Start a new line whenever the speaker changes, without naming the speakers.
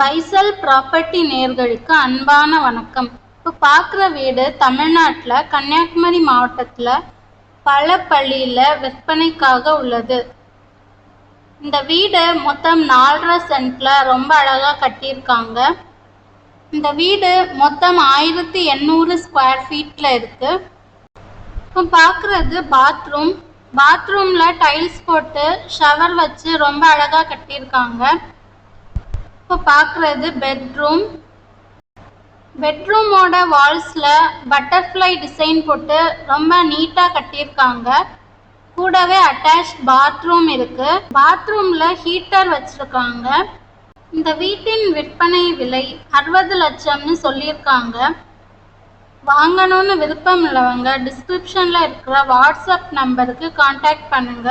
பைசல் property நேர்களுக்கு அன்பான வணக்கம். இப்போ பார்க்குற வீடு தமிழ்நாட்டில் கன்னியாகுமரி மாவட்டத்தில் பல பள்ளியில் விற்பனைக்காக உள்ளது. இந்த வீடு மொத்தம் நாலரை சென்ட்டில் ரொம்ப அழகாக கட்டியிருக்காங்க. இந்த வீடு மொத்தம் ஆயிரத்தி எண்ணூறு ஸ்கொயர் ஃபீட்டில் இருக்குது இப்போ பார்க்குறது பாத்ரூம் பாத்ரூமில் டைல்ஸ் போட்டு ஷவர் வச்சு ரொம்ப அழகாக கட்டியிருக்காங்க. இப்போ பார்க்குறது பெட்ரூம் பெட்ரூமோட வால்ஸில் பட்டர்ஃப்ளை டிசைன் போட்டு ரொம்ப நீட்டாக கட்டியிருக்காங்க. கூடவே அட்டாச் பாத்ரூம் இருக்கு. பாத்ரூம்ல ஹீட்டர் வச்சிருக்காங்க. இந்த வீட்டின் விற்பனை விலை அறுபது லட்சம்னு சொல்லியிருக்காங்க. வாங்கணும்னு விருப்பம் உள்ளவங்க டிஸ்கிரிப்ஷனில் இருக்கிற வாட்ஸ்அப் நம்பருக்கு காண்டாக்ட் பண்ணுங்க.